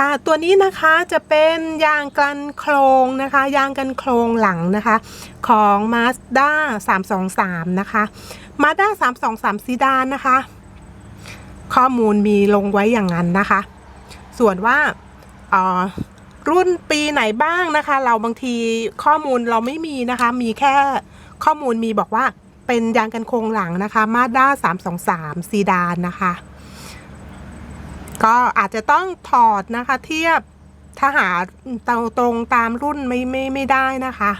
ค่ะ ตัวนี้นะคะจะเป็นยางกันโครงนะคะ ยางกันโครงหลังนะคะ ของ Mazda 323 นะคะ Mazda 323ซีดานนะคะ ข้อมูลมีลงไว้อย่างนั้นนะคะ ส่วนว่าเออรุ่นปีไหนบ้างนะคะ เราบางทีข้อมูลเราไม่มีนะคะ มีแค่ข้อมูลมีบอกว่าเป็นยางกันโครงหลังนะคะ Mazda 323ซีดานนะคะ ก็อาจจะต้องถอดนะคะเทียบถ้าหาตรงตรงตามรุ่นไม่ไม่ไม่ได้นะคะ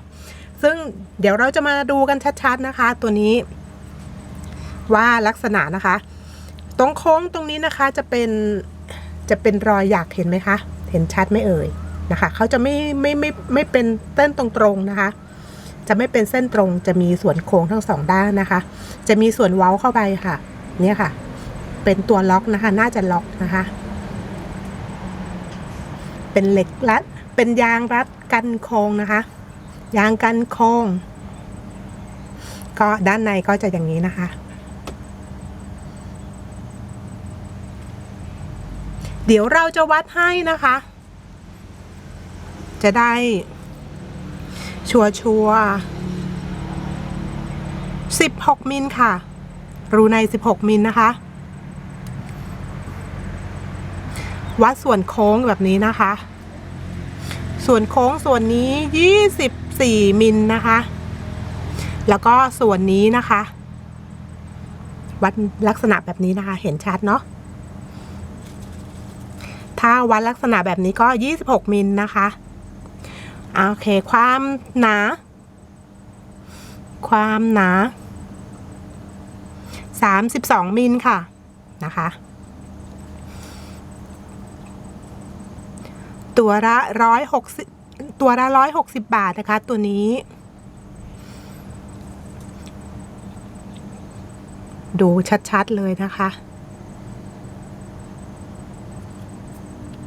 ซึ่งเดี๋ยวเราจะมาดูกันชัดๆนะคะ ตัวนี้ ว่าลักษณะนะคะ ตรงโค้งตรงนี้นะคะจะเป็นจะเป็นรอยหยักเห็นไหมคะ เห็นชัดไหมเอ่ยนะคะเขาจะไม่ไม่ไม่ไม่เป็นเส้นตรงๆนะคะ จะไม่เป็นเส้นตรงจะมีส่วนโค้งทั้งสองด้านนะคะ จะมีส่วนเว้าเข้าไปค่ะ เนี่ยค่ะ เป็นตัวล็อกนะคะ น่าจะล็อกนะคะ เป็นเหล็กรัด เป็นยางรัดกันโค้งนะคะ ยางกันโค้งก็ด้านในก็จะอย่างนี้นะคะ เดี๋ยวเราจะวัดให้นะคะ จะได้ชัวชัวสิบหกมิลค่ะ รูในสิบหกมิลนะคะ วัดส่วนโค้งแบบนี้นะคะ ส่วนโค้งส่วนนี้ยี่สิบสี่มิลนะคะ แล้วก็ส่วนนี้นะคะ วัดลักษณะแบบนี้นะคะ เห็นชัดเนาะถ้าวัดลักษณะแบบนี้ก็ 26 มิลนะคะโอเค ความหนา ความหนา 32 มิลค่ะนะคะ ตัวละร้อยหกสิบตัวละร้อยหกสิบบาทนะคะ ตัวนี้ ดูชัดๆเลยนะคะ